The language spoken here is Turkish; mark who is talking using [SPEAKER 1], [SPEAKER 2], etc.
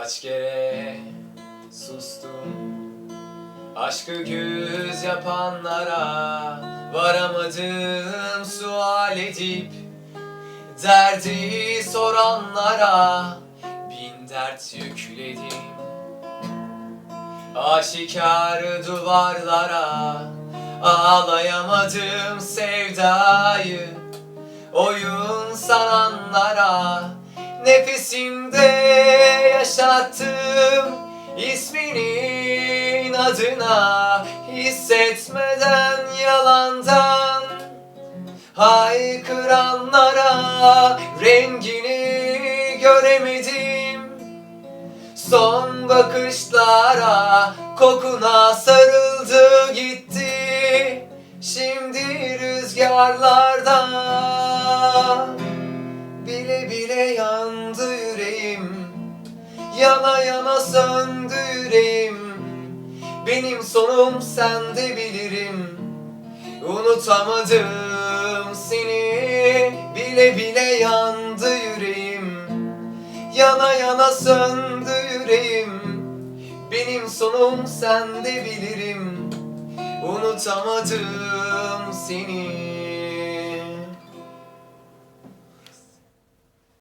[SPEAKER 1] Kaç kere sustum. Aşkı güz yapanlara Varamadım sual edip Derdi soranlara Bin dert yükledim. Aşikar duvarlara Ağlayamadım sevdayı. Oyun sananlara Nefesimde yaşattım isminin adına Hissetmeden yalandan. Haykıranlara Rengini göremedim. Son bakışlara kokuna sarıldı gitti. Şimdi rüzgarlarda Bile bile yandı Yana yana söndü yüreğim. Benim sonum sende bilirim. Unutamadım seni. Bile bile yandı yüreğim. Yana yana söndü yüreğim. Benim sonum sende bilirim. Unutamadım seni